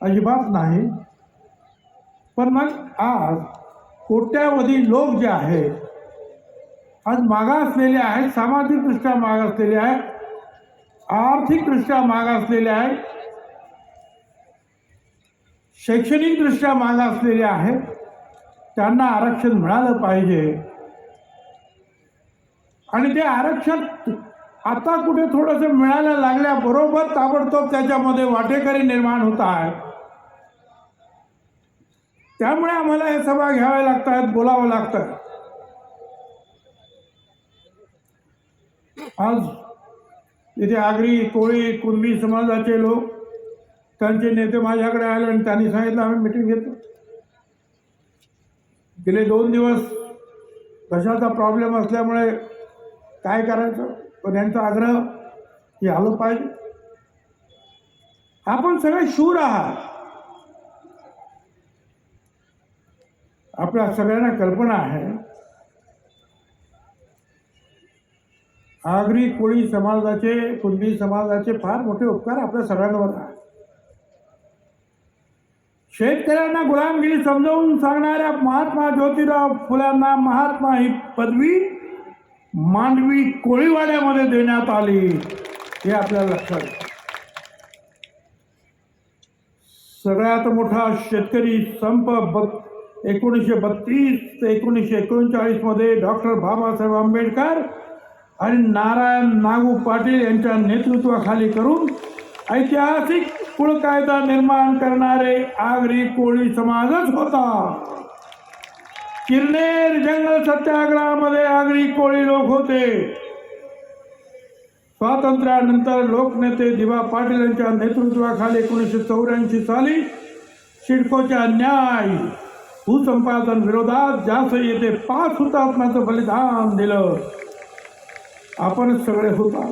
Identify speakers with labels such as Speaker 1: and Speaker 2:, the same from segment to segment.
Speaker 1: अजिबात नाही. पण मग आज कोट्यावधी लोक जे आहेत आज मागासलेले आहेत सामाजिकदृष्ट्या मागासलेले आहेत आर्थिकदृष्ट्या मागासलेले आहेत शैक्षणिकदृष्ट्या मागासलेले आहेत त्यांना आरक्षण मिळालं पाहिजे. आणि ते आरक्षण आता कुठे थोडंसं मिळायला लागल्याबरोबर ताबडतोब त्याच्यामध्ये वाटेकरी निर्माण होत आहे त्यामुळे आम्हाला हे सभा घ्याव्या लागतात बोलावं लागतं. आज इथे आगरी कोळी कुणबी समाजाचे लोक त्यांचे नेते माझ्याकडे आले आणि त्यांनी सांगितलं आम्ही मिटिंग घेतो. गेले दोन दिवस कशाचा प्रॉब्लेम असल्यामुळे काय करायचं? पण यांचा आग्रह हे आलं पाहिजे. आपण सगळे शूर आहात. आपल्या सगळ्यांना कल्पना आहे. आगरी कोळी समाजाचे कुणबी समाजाचे फार मोठे उपकार आपल्या सगळ्यांवर आहे शेतकऱ्यांना गुलामगिरी समजावून सांगणाऱ्या महात्मा ज्योतिराव फुल्यांना महात्मा ही पदवी मांडवी कोळीवाड्यामध्ये देण्यात आली. हे आपल्याला लक्षात आहे. सगळ्यात मोठा शेतकरी संप एकोणीसशे बत्तीस ते एकोणीसशे एकोणचाळीसमध्ये डॉक्टर बाबासाहेब आंबेडकर आणि नारायण नागू पाटील यांच्या नेतृत्वाखाली करून ऐतिहासिक कुळ कायदा निर्माण करणारे आगरी कोळी समाजच होता. किरनेर जंगल सत्याग्रहामध्ये आगरी कोळी लोक होते. स्वातंत्र्यानंतर लोकनेते दिवा पाटील यांच्या नेतृत्वाखाली एकोणीसशे चौऱ्याऐंशी साली सिडकोच्या न्याय भूसंपादन विरोधात जास्त येते पाच हुतात्म्याचं बलिदान दिलं. आपणच सगळे होता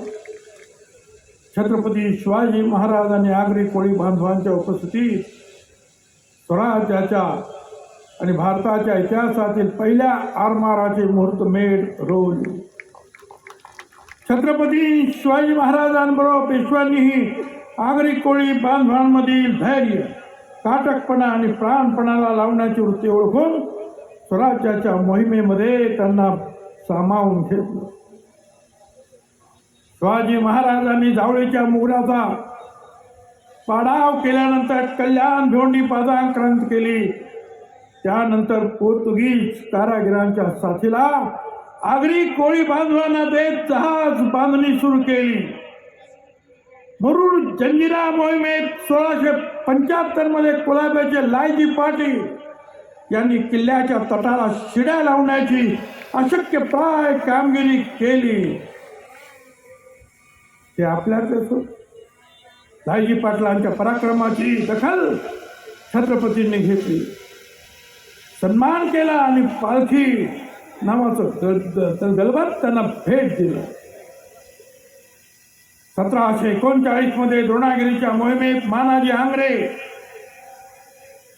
Speaker 1: छत्रपती शिवाजी महाराज आणि आगरी कोळी बांधवांच्या उपस्थितीत स्वराज्याच्या आणि भारताच्या इतिहासातील पहिल्या आरमाराचे मुहूर्तमेढ रोज छत्रपती शिवाजी महाराजांबरोबर पेशव्यांनीही आगरी कोळी बांधवांमधील धैर्य ताटकपणा आणि प्राणपणाला लावण्याची वृत्ती ओळखून स्वराज्याच्या मोहिमेमध्ये त्यांना सामावून घेतलं. शिवाजी महाराजांनी जावळीच्या मुगराचा पाडाव केल्यानंतर कल्याण भिवंडी पादांक्रांत केली. त्यानंतर पोर्तुगीज कारागिरांच्या साथीला आगरी कोळी बांधवांना देत जहाज बांधणी सुरू केली. मुरुड जंजिरा मोहिमेत सोळाशे पंच्याहत्तरमध्ये कोलाब्याचे लायजी पाटील यांनी किल्ल्याच्या तटाला शिड्या लावण्याची अशक्य प्राय कामगिरी केली. ते आपल्याच असो पाटलांच्या पराक्रमाची दखल छत्रपतींनी घेतली. सन्मान केला आणि पालखी नावाचं दल- त्यांना भेट दिलं. सतराशे एकोणचाळीसमध्ये द्रोणागिरीच्या मोहिमेत मानाजी आंग्रे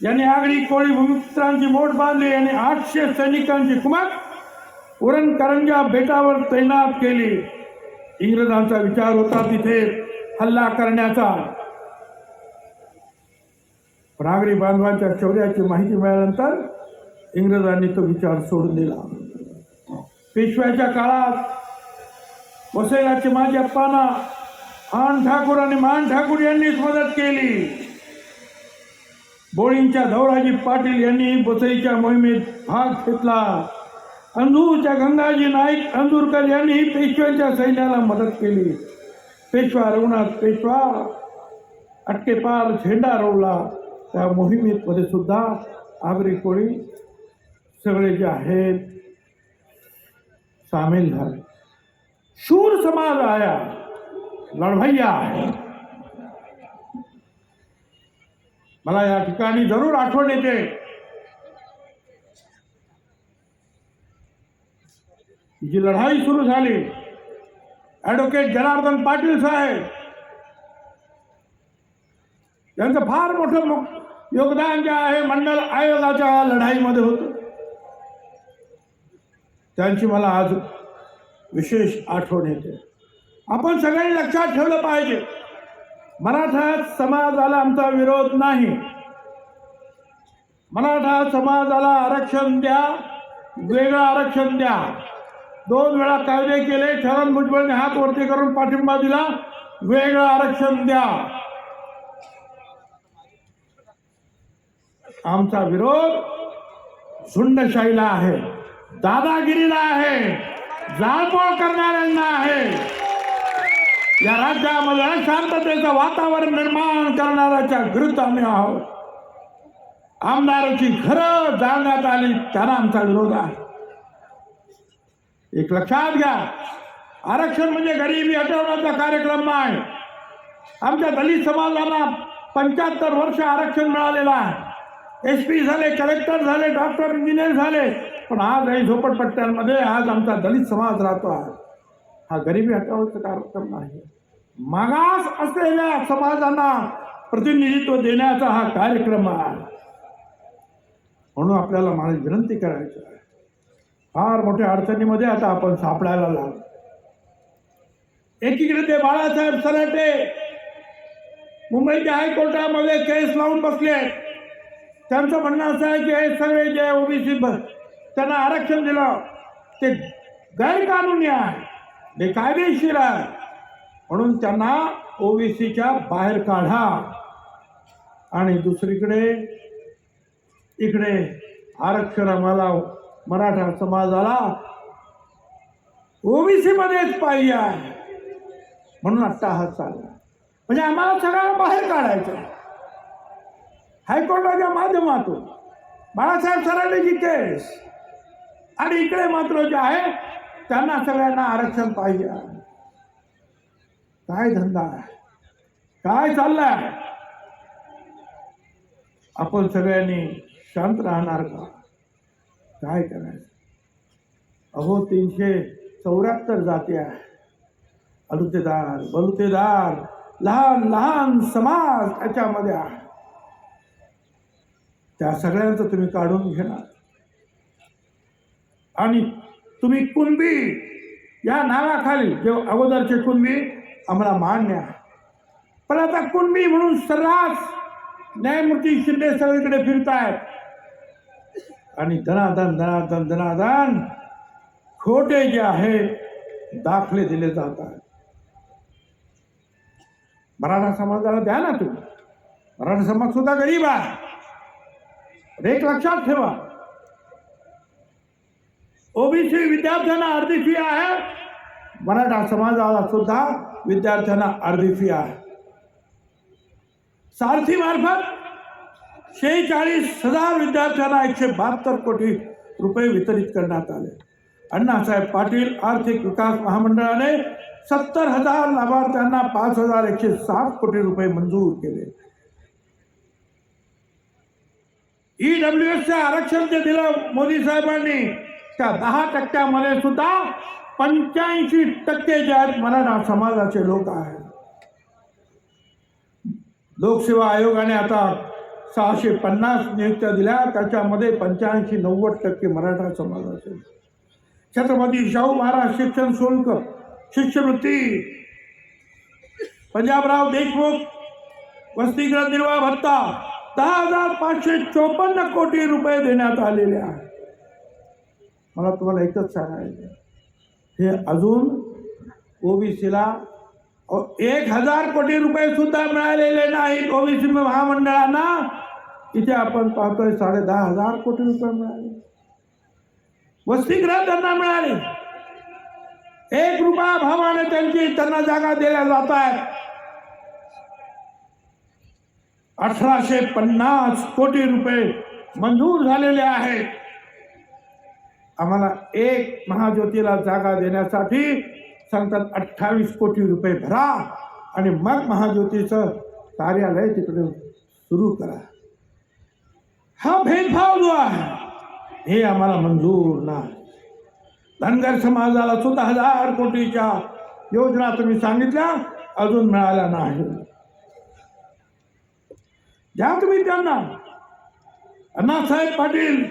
Speaker 1: यांनी आगरी कोळी भूमिपुत्रांची मोठ बांधली आणि आठशे सैनिकांची कुमक उरण करंजा बेटावर तैनात केली. इंग्रजांचा विचार होता तिथे हल्ला करण्याचा. पण आगरी बांधवांच्या शौर्याची माहिती मिळाल्यानंतर इंग्रजांनी तो विचार सोडून दिला. पेशव्याच्या काळात वसईला चिमाजी अप्पांना खान ठाकूर आणि मान ठाकूर यांनीच मदत केली. बोळींच्या धवराजी पाटील यांनी वसईच्या मोहिमेत भाग घेतला. अंधूरच्या गंगाजी नाईक अंधूरकर यांनी पेशव्यांच्या सैन्याला मदत केली. पेशवा रघुनाथ पेशवा अटकेपार झेंडा रोवला. त्या मोहिमेमध्ये सुद्धा आगरी कोळी सगळे जे आहेत सामील झाले. शूर समाज आया. लढवय्या आहे मला या ठिकाणी जरूर आठवण येते. जी लढाई सुरू झाली ॲडव्होकेट जनार्दन पाटील साहेब यांचं फार मोठं योगदान जे आहे मंडल आयोगाच्या लढाईमध्ये होतं. त्यांची मला आज विशेष आठवण येते. आपण सगळ्यांनी लक्षात ठेवलं पाहिजे. मराठा समाजाला आमचा विरोध नाही. मराठा समाजाला आरक्षण द्या वेगळं आरक्षण द्या. दोन वेळा कायदे केले छगन भुजबळने हात वरती करून पाठिंबा दिला वेगळं आरक्षण द्या. आमचा विरोध झुंडशाहीला आहे दादागिरीला आहे जाळपोळ करणाऱ्यांना आहे. या राज्यामध्ये अशांततेचं वातावरण निर्माण करणाऱ्याच्या विरुद्ध आम्ही आहोत. आमदाराची घरं जाळण्यात आली त्यांना आमचा विरोध आहे. एक लक्षात घ्या आरक्षण म्हणजे गरिबी हटवण्याचा कार्यक्रम नाही. आमच्या दलित समाजाला पंच्याहत्तर वर्ष आरक्षण मिळालेलं आहे. एस पी झाले कलेक्टर झाले डॉक्टर इंजिनियर झाले पण आज काही झोपडपट्ट्यांमध्ये आज आमचा दलित समाज राहतो आहे. हा गरिबी हटावाचा कार्यक्रम नाही. मागास असलेल्या समाजांना प्रतिनिधित्व देण्याचा हा कार्यक्रम आहे. म्हणून आपल्याला मला विनंती करायची आहे. फार मोठ्या अडचणीमध्ये आता आपण सापडायला लागलो. एकीकडे ते बाळासाहेब सराटे मुंबईच्या हायकोर्टामध्ये केस लावून बसले. त्यांचं म्हणणं असं आहे की हे सगळे जे ओबीसी त्यांना आरक्षण दिलं. ते गैरकानूनी आहे. बेकायदेशीर आहे. म्हणून त्यांना ओबीसीच्या बाहेर काढा. आणि दुसरीकडे इकडे आरक्षण आम्हाला मराठा समाजाला ओबीसी मध्येच पाहिजे आहे. म्हणून आत्ता हा चालला. म्हणजे आम्हाला सगळ्यांना बाहेर काढायचं आहे. हायकोर्टाच्या माध्यमातून बाळासाहेब सरांनीची केस आणि इकडे मात्र जे आहे त्यांना सगळ्यांना आरक्षण पाहिजे. काय धंदा काय चाललाय? आपण सगळ्यांनी शांत राहणार का? काय करायचं? अहो तीनशे चौऱ्याहत्तर जाती आहे. अलुतेदार बलुतेदार लहान लहान समाज त्याच्यामध्ये आहे. त्या सगळ्यांचं तुम्ही काढून घेणार. आणि तुम्ही कुणबी? या नावाखाली जे अगोदरचे कुणबी आम्हाला मान्य आहे पण आता कुणबी म्हणून सर्रास न्यायमूर्ती शिंदे सगळीकडे फिरतायत. आणि धनाधन धनाधन धनाधन खोटे जे आहेत दाखले दिले जातात. मराठा समाजाला द्या ना तुम्ही. मराठा समाज सुद्धा गरीब आहे. एक लक्षात ठेवा. ओबीसी विद्यार्थ्यांना अर्धी फी आहे. मराठा समाजाला सुद्धा विद्यार्थ्यांना अर्धी फी आहे. सारथी मार्फत शेहेचाळीस हजार विद्यार्थ्यांना एकशे बहात्तर कोटी रुपये वितरित करण्यात आले. अण्णासाहेब पाटील आर्थिक विकास महामंडळाने सत्तर हजार लाभार्थ्यांना पाच हजार एकशे सात कोटी रुपये मंजूर केले. ईडब्ल्यू एसचे आरक्षण जे दिलं मोदी साहेबांनी त्या दहा टक्क्यामध्ये सुद्धा पंच्याऐंशी टक्के जे आहेत मराठा समाजाचे लोक आहेत. लोकसेवा आयोगाने आता सहाशे पन्नास नियुक्त्या दिल्या त्याच्यामध्ये पंच्याऐंशी नव्वद टक्के मराठा समाजाचे. छत्रपती शाहू महाराज शिक्षण शुल्क शिष्यवृत्ती पंजाबराव देशमुख वसतिगृह निर्वाह भत्ता दहा हजार पाचशे चोपन्न कोटी रुपये देण्यात आलेले आहे मला तुम्हाला एकच सांगायचं हे अजून ओबीसीला एक हजार कोटी रुपये सुद्धा मिळालेले नाहीत ओबीसी महामंडळांना. इथे आपण पाहतोय साडे दहा हजार कोटी रुपये मिळाले. वसतिगृह त्यांना मिळाले. एक रुपया भावाने त्यांची त्यांना जागा दिल्या जात आहेत अठराशे पन्नास कोटी रुपये मंजूर झालेले आहेत. आम्हाला एक महाज्योतीला जागा देण्यासाठी सांगतात अठ्ठावीस कोटी रुपये भरा आणि मग महाज्योतीचं कार्यालय तिकडे सुरू करा. हा भेदभाव जो आहे हे आम्हाला मंजूर नाही. धनगर समाजाला सुद्धा हजार कोटीच्या योजना तुम्ही सांगितल्या अजून मिळाल्या नाही. द्या तुम्ही त्यांना अण्णासाहेब पाटील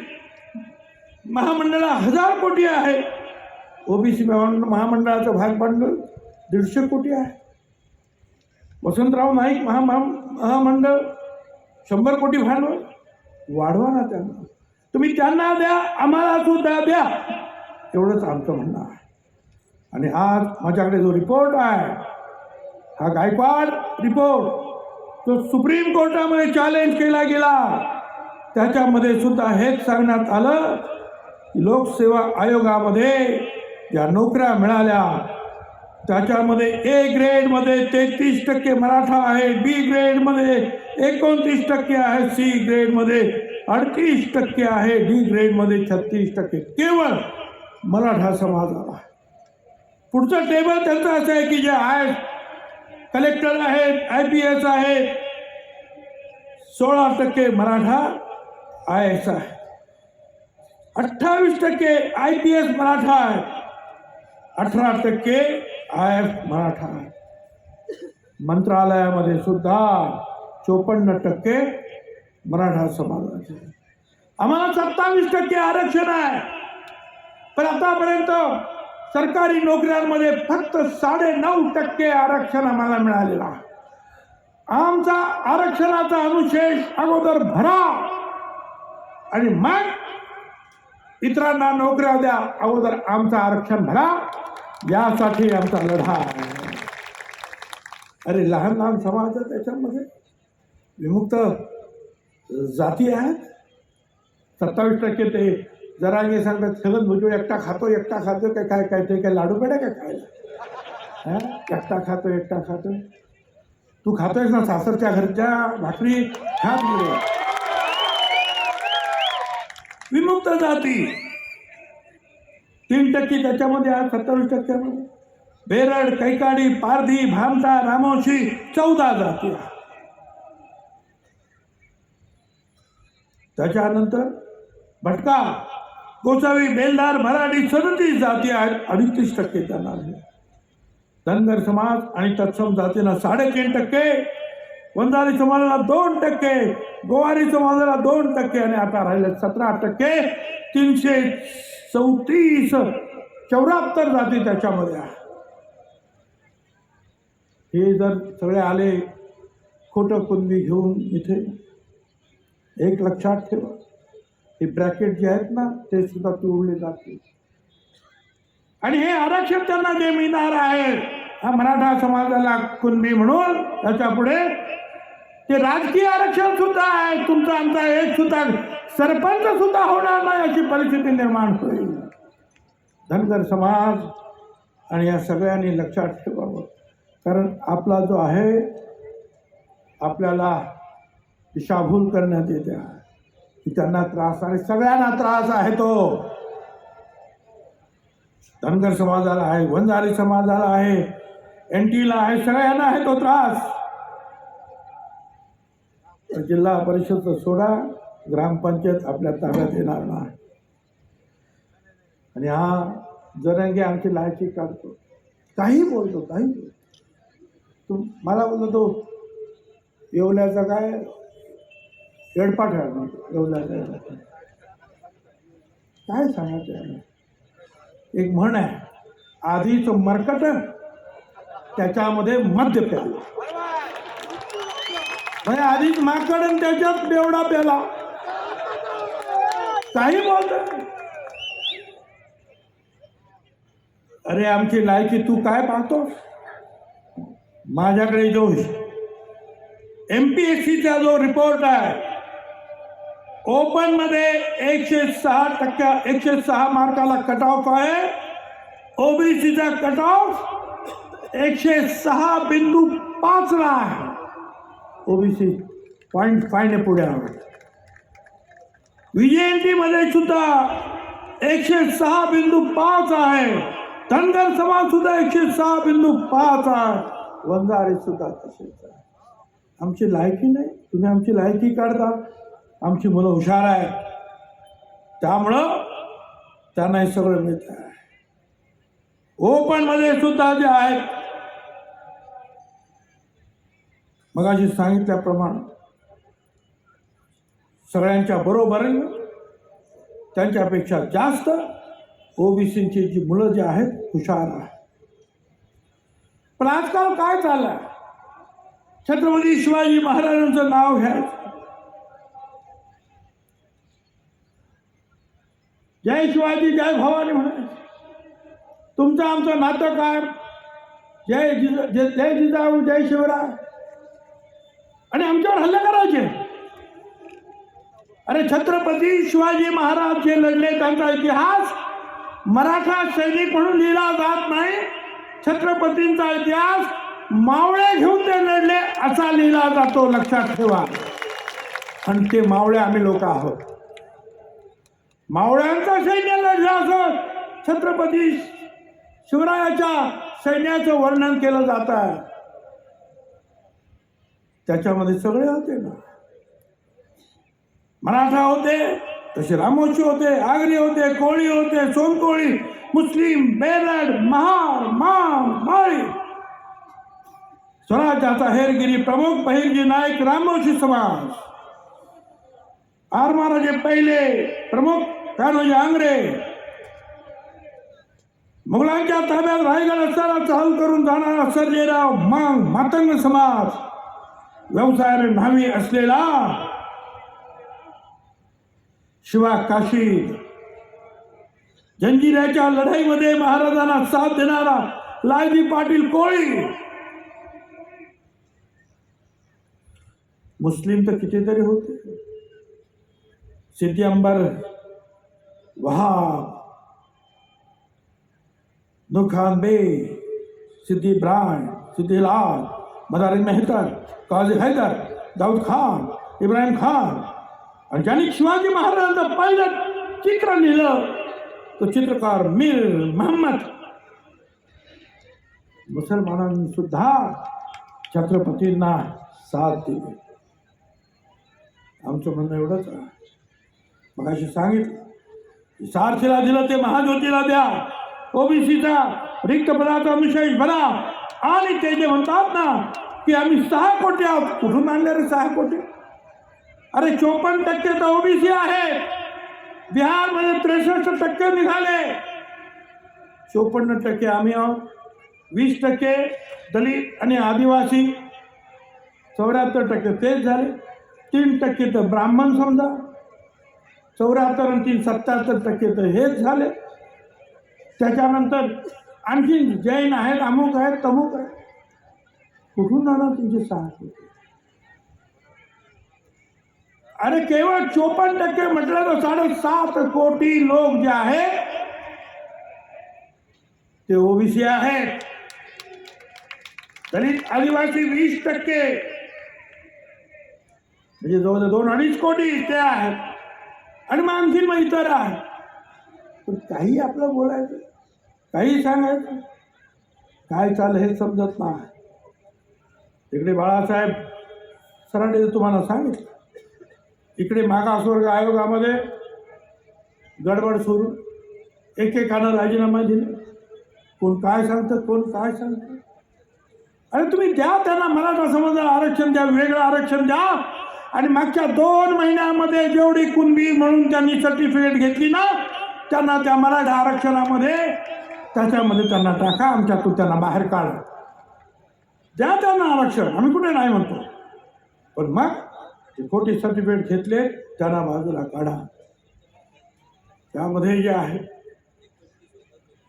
Speaker 1: महामंडळा हजार कोटी आहे. ओबीसी महामंडळाचं भाग भांडवल दीडशे कोटी आहे. वसंतराव नाईक महा महामंडळ शंभर कोटी भांडवल. वाढवा ना त्यांना. तुम्ही त्यांना द्या आम्हाला सुद्धा द्या. एवढंच आमचं म्हणणं आहे. आणि आज माझ्याकडे जो रिपोर्ट आहे हा गायकवाड रिपोर्ट तो सुप्रीम कोर्टामध्ये चॅलेंज केला गेला. त्याच्यामध्ये सुद्धा हेच सांगण्यात आलं. लोकसेवा आयोगामध्ये ज्या नोकऱ्या मिळाल्या. त्याच्यामध्ये ए ग्रेडमध्ये तेहतीस टक्के मराठा आहे बी ग्रेडमध्ये एकोणतीस टक्के आहे सी ग्रेडमध्ये अडतीस टक्के आहे डी ग्रेडमध्ये छत्तीस टक्के. केवळ मराठा समाजाला. पुढचं टेबल त्यांचं असं आहे की जे आय कलेक्टर आहेत आय पी एस आहेत सोळा टक्के मराठा आय एस आहे. अठ्ठावीस टक्के आय पी एस मराठा आहे. अठरा टक्के आय एफ मराठा आहे. मंत्रालयामध्ये सुद्धा चोपन्न टक्के मराठा समाजाचे आम्हाला सत्तावीस टक्के आरक्षण आहे. पण आतापर्यंत सरकारी नोकऱ्यांमध्ये फक्त साडे नऊ टक्के आरक्षण आम्हाला मिळालेलं आहे. आमचा आरक्षणाचा अनुशेष अगोदर भरा आणि मग इतरांना नोकऱ्या द्या अगोदर आमचं आरक्षण भरा. यासाठी आमचा लढा अरे लहान लहान समाज आहे त्याच्यामध्ये. विमुक्त जाती आहेत. सत्तावीस टक्के ते जरांगे सांगतात छगन भुजबळ एकटा खातो एकटा खातो काय काय काय ते काय लाडू पेड्या काय खायला? एकटा खातो एकटा खातो. तू खातोयस ना सासरच्या घरच्या भाकरी खात जाती. तीन टक्के त्याच्यामध्ये आहे सत्तावीस टक्क्यामध्ये बेरड कैकाडी पारधी भामटा रामोशी चौदा जाती त्याच्यानंतर भटका गोसावी बेलदार मराठी सदतीस जाती आहेत. अडतीस टक्के त्यांना धनगर समाज आणि तत्सम जातींना साडेतीन टक्के. वंजारी समाजाला दोन टक्के गोवारी समाजाला दोन टक्के आणि आता राहिले सतरा टक्के तीनशे चौतीस चौऱ्याहत्तर जाती त्याच्यामध्ये. हे जर सगळे आले खोटं कुंदी घेऊन इथे एक लक्षात ठेवा. हे ब्रॅकेट जे आहेत ना ते सुद्धा तोडले जातील. आणि हे आरक्षण त्यांना जे मिळणार आहे हा मराठा समाजाला कुणबी म्हणून त्याच्या पुढे ते राजकीय आरक्षण सुद्धा आहे. तुमचा आमचा एक सुद्धा सरपंच सुद्धा होणार नाही अशी परिस्थिती निर्माण होईल. धनगर समाज आणि या सगळ्यांनी लक्षात ठेवावं. कारण आपला जो आहे आपल्याला दिशाभूल करण्यात येते. की त्यांना त्रास आणि सगळ्यांना त्रास आहे तो. धनगर समाजाला आहे वंजारी समाजाला आहे. एन टीला आहे सगळ्यांना आहे तो त्रास. जिल्हा परिषद सोडा ग्रामपंचायत आपल्या ताब्यात येणार नाही. आणि हा जरंगे आमची लायकी काढतो. काही बोलतो काही बोलतो. तू मला बोलतो तो येवल्याचा काय? येडपाठ आहे येवल्याचा काय सांगायचं एक म्हण आहे आधीच मरकट त्याच्यामध्ये मध्य प्याला आधीच माकड आणि त्याच्यात बेवडा प्याला काही बोलत अरे आमची लायकी तू काय पाहतो माझ्याकडे जो एम पी एस सीचा जो रिपोर्ट आहे ओपनमध्ये एकशे सहा टक्क्या एकशे सहा मार्काला कट ऑफ आहे. ओबीसीचा कट ऑफ एकशे सहा बिंदू पाचला आहे. ओबीसी पॉईंट फायने पुढे आहोत व्हीजेएनटी मध्ये सुद्धा एकशे सहा बिंदू पाच आहे. धनगर समाज सुद्धा एकशे सहा बिंदू पाच आहे. वंजारे सुद्धा तसेच आहे. आमची लायकी नाही. तुम्ही आमची लायकी काढता. आमची मुलं हुशार आहे त्यामुळं त्यांना हे सगळं मिळत आहे ओपनमध्ये सुद्धा जे आहेत मगाशी सांगितल्याप्रमाणे सगळ्यांच्या बरोबरीनं त्यांच्यापेक्षा जास्त ओबीसींची जी मुलं जी आहेत हुशार आहेत. पण आजकाल काय चाललं छत्रपती शिवाजी महाराजांचं नाव घ्यायचं. जय शिवाजी जय भवानी म्हणायचं. तुमचं आमचं नातं काय? जय जिजा जय जिजाऊ जय शिवराय. आणि आमच्यावर हल्ले करायचे. अरे छत्रपती शिवाजी महाराज जे लढले त्यांचा इतिहास मराठा सैनिक म्हणून लिहिला जात नाही. छत्रपतींचा इतिहास मावळे घेऊन ते लढले असा लिहिला जातो लक्षात ठेवा. आणि ते मावळे आम्ही लोक आहोत. मावळ्यांचं सैन्य लढलं असं छत्रपती शिवरायाच्या सैन्याचं वर्णन केलं जात. आहे त्याच्यामध्ये सगळे होते ना. मराठा होते तसे रामोशी होते आगरी होते कोळी होते सोनकोळी मुस्लिम बेरड महार माम माळी. स्वराज्याचा हेरगिरी प्रमुख बहिरजी नाईक रामोशी समाज. आरमाराजे पहिले प्रमुख कान्होजी आंग्रे. मुघलांच्या ताब्यात रायगड असताना चालू करून जाणारा सर्जेराव मांग मातंग समाज. व्यवसायाने न्हावी असलेला शिवा काशी जंजिऱ्याच्या लढाईमध्ये महाराजांना साथ देणारा लालजी पाटील कोळी. मुस्लिम तर कितीतरी होते. सिद्धी अंबर वहाब दुखान बे सिद्धी ब्राण सिद्धी लाल. मदारी मेहतर काजी हैदर दाऊद खान इब्राहिम खान आणि ज्यांनी शिवाजी महाराजांचं पहिलं चित्र लिहिलं तो चित्रकार मीर मोहम्मद मुसलमानांनी सुद्धा छत्रपतींना साथ दिली आमचं म्हणणं एवढंच मग अशी सांगितलं सारथीला दिलं ते महाज्योतीला द्या ओबीसीचा रिक्त पदाचा विशेष भरा आणि ते जे म्हणतात ना की आम्ही सहा कोटी आहोत. कुठून आणले रे सहा कोटी? अरे चोपन्न टक्के तर ओबीसी आहे बिहारमध्ये त्रेसष्ट टक्के निघाले. चोपन्न टक्के आम्ही आहोत. वीस टक्के दलित आणि आदिवासी. चौऱ्याहत्तर टक्के तेच झाले. तीन टक्के तर ब्राह्मण समजा. चौऱ्याहत्तर आणि तीन सत्याहत्तर टक्के तर हेच झाले. त्याच्यानंतर आणखी जैन आहेत अमुक आहेत तमुक आहेत. कुठून जाणार तुमचे सहा अरे केवळ चोपन्न टक्के म्हटलं तर साडेसात कोटी लोक जे आहेत ते ओबीसी आहेत. दलित आदिवासी वीस टक्के. म्हणजे जवळ दोन अडीच कोटी ते आहेत. आणि मग आणखी मग इतर आहेत. पण काही आपलं बोलायचं काही सांगायचं काय चाललं हे समजत नाही. इकडे बाळासाहेब सरांनी तुम्हाला सांगितलं. इकडे मागासवर्ग आयोगामध्ये गडबड सुरू. एकेकानं राजीनामा दिले. कोण काय सांगतं कोण काय सांगतं? अरे तुम्ही द्या त्यांना मराठा समाजाला आरक्षण द्या वेगळं आरक्षण द्या. आणि मागच्या दोन महिन्यामध्ये जेवढी कुणबी म्हणून त्यांनी सर्टिफिकेट घेतली ना त्यांना त्या मराठा आरक्षणामध्ये त्याच्यामध्ये त्यांना टाका आमच्यातून त्यांना बाहेर काढा. द्या त्यांना आरक्षण. आम्ही कुठे नाही म्हणतो. पण मग ते खोटे सर्टिफिकेट घेतले त्यांना बाजूला काढा. त्यामध्ये जे आहे.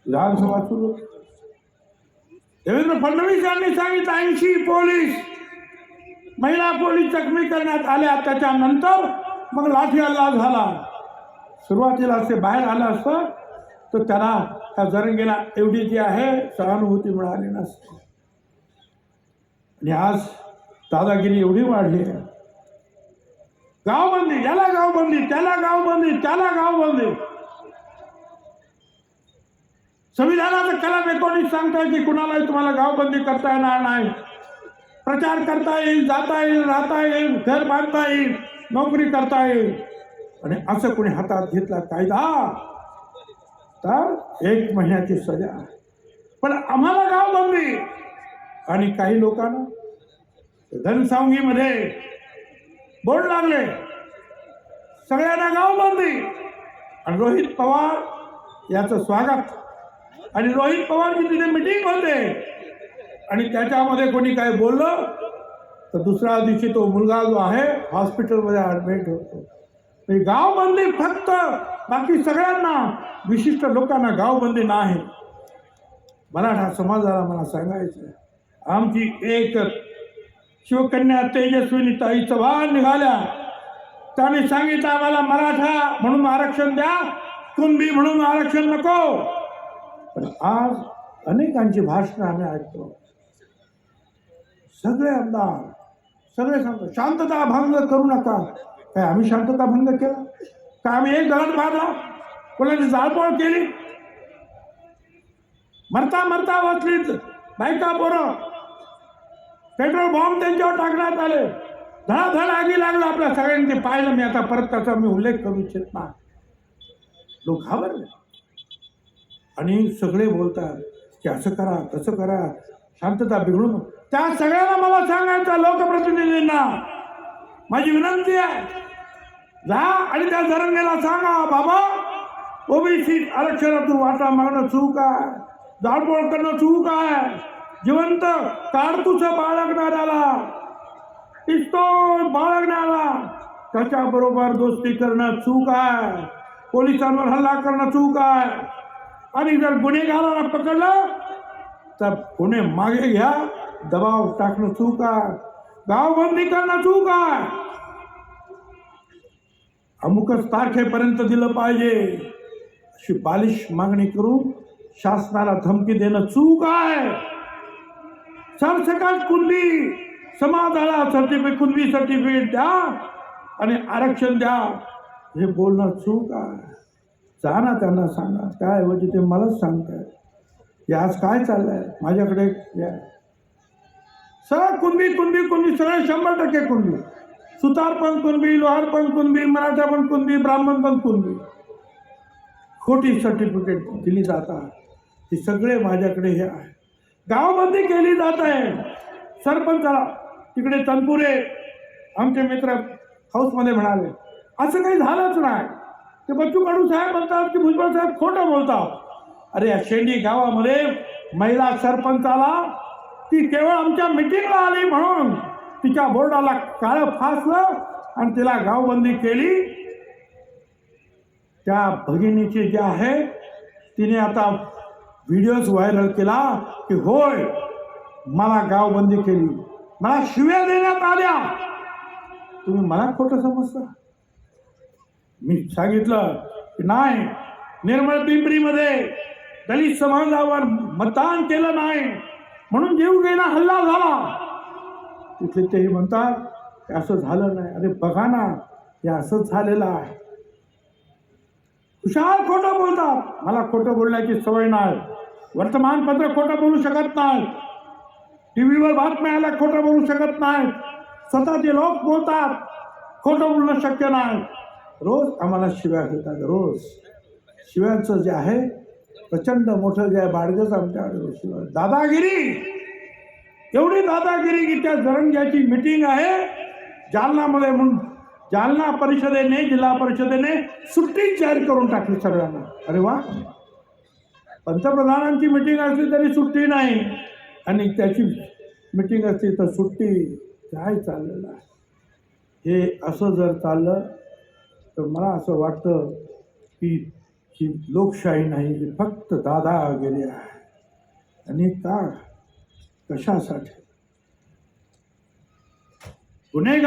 Speaker 1: विधानसभा सुरू. देवेंद्र फडणवीस यांनी सांगितलं ऐंशी पोलीस महिला पोलीस जखमी करण्यात आल्या. त्याच्यानंतर मग लाठी हल्ला झाला. सुरुवातीला ते बाहेर आलं असतं तर त्याला त्या जरंगीला एवढी जी आहे सहानुभूती मिळाली नसते. आणि आज दादागिरी एवढी वाढली आहे. गावबंदी याला गावबंदी त्याला गावबंदी त्याला गावबंदी. संविधानाचं कलम एकोणीस सांगताय की कुणालाही तुम्हाला गावबंदी करता येणार नाही. प्रचार करता येईल जाता येईल राहता येईल घर बांधता येईल नोकरी करता येईल. आणि असं कोणी हातात घेतला कायदा? तर एक महिन्याची सजा पण आम्हाला गाव गावबंदी आणि काही लोकांना धनसावंगीमध्ये बोर्ड लागले. सगळ्यांना गावबंदी आणि रोहित पवार याचं स्वागत. आणि रोहित पवारची तिथे मिटिंग होते. आणि त्याच्यामध्ये कोणी काही बोललं तर दुसऱ्या दिवशी तो मुलगा जो आहे हॉस्पिटलमध्ये ॲडमिट होतो. गाव गावबंदी फक्त बाकी सगळ्यांना विशिष्ट लोकांना गावबंदी नाही. मराठा समाजाला मला सांगायचं आमची एक शिवकन्या तेजस्विनी ताई चव्हाण निघाल्या. त्याने सांगितलं आम्हाला मराठा म्हणून आरक्षण द्या कुंभी म्हणून आरक्षण नको. पण आज अनेकांची भाषणं आम्ही ऐकतो. सगळे आमदार सगळे सांगतो शांतता भंग करू नका. काय आम्ही शांतता भंग केला? काय आम्ही एक दळण मारला कोणाची जाळपोळ केली? मरता मरता वाचलीच बायका पोरं. पेट्रोल बॉम्ब त्यांच्यावर टाकण्यात आले. धडाधड आगी लागला आपल्या सगळ्यांनी. ते पाहिलं मी आता परत त्याचा मी उल्लेख करू इच्छित नाही लोक घाबरले. आणि सगळे बोलतात की असं करा तसं करा. शांतता बिघडून त्या सगळ्यांना मला सांगायचं लोकप्रतिनिधींना. माझी विनंती आहे. जा आणि त्या जरंगेला सांगा बाबा ओबीसी आरक्षणातून वाटा मागणं चूक आहे. जाळपोळ करणं चूक आहे. जिवंत कारतूस बाळगणाऱ्याला. पिस्तोल बाळगणाऱ्याला. त्याच्याबरोबर दोस्ती करणं चूक आहे. पोलिसांवर हल्ला करणं चूक आहे. आणि जर गुन्हेगाराला पकडलं तर गुन्हे मागे घ्या. दबाव टाकणं चूक आहे. गावबंदी करणं चूक आहे. अमुकच तारखेपर्यंत दिलं पाहिजे. अशी बालिश मागणी करून शासनाला धमकी देणं चूक आहे. सरसकट कुणबी समाजाला सर्टिफिकेट कुणबी सर्टिफिकेट द्या आणि आरक्षण द्या. हे बोलणं चूक आहे. जा ना त्यांना सांगा. काय ऐवजी ते मलाच सांगताय हे आज काय चाललंय? माझ्याकडे या सगळं कुणबी कुणबी कुणबी सगळे शंभर टक्के कुणबी. सुतार पण कुणबी लोहार पण कुणबी मराठा पण कुणबी ब्राह्मण पण कुणबी. खोटी सर्टिफिकेट दिली जातात हे सगळे माझ्याकडे हे आहे. गावबंदी केली जात आहे. सरपंचाला तिकडे तनपुरे आमचे मित्र हाऊसमध्ये म्हणाले असं काही झालंच नाही. ते बच्चू कडू साहेब म्हणतात की भुजबळ साहेब खोटं बोलतात. अरे या शेंडी गावामध्ये महिला सरपंचाला ती केवळ आमच्या मिटिंगला आली म्हणून तिच्या बोर्डाला काळं फासलं आणि तिला गावबंदी केली. त्या भगिनीची जी आहे तिने आता व्हिडिओज व्हायरल केला की होय मला गावबंदी केली. मला शिव्या देण्यात आल्या. तुम्ही मला खोटं समजता? मी सांगितलं की नाही निर्मळ पिंपरीमध्ये दलित समाजावर मतदान केलं नाही. म्हणून जीव गेला हल्ला झाला. तिथे ते म्हणतात की असं झालं नाही. अरे बघा ना हे असंच झालेलं आहे. हुशार खोटं बोलतात. मला खोटं बोलण्याची सवय नाही. वर्तमानपत्र खोटं बोलू शकत नाही. टी व्हीवर बातम्या आल्या खोटं बोलू शकत नाही. स्वतःचे लोक बोलतात खोटं बोलणं शक्य नाही. रोज आम्हाला शिव्या देतात रोज. शिव्यांचं जे आहे प्रचंड मोठं जे आहे बाडगंच आमच्याकडे दादागिरी! एवढी दादागिरी की त्या जरंग्याची मिटिंग आहे. जालनामध्ये म्हणून जालना परिषदेने जिल्हा परिषदेने सुट्टी जाहीर करून टाकली सगळ्यांना. अरे वा! पंतप्रधानांची मिटिंग असली तरी सुट्टी नाही. आणि त्याची मिटिंग असली तर सुट्टी काय चाललेलं आहे हे असं जर चाललं तर मला असं वाटतं की की लोकशाही नाही ही फक्त दादा गेली आहे आणि का कशासाठी? गुन्हेगार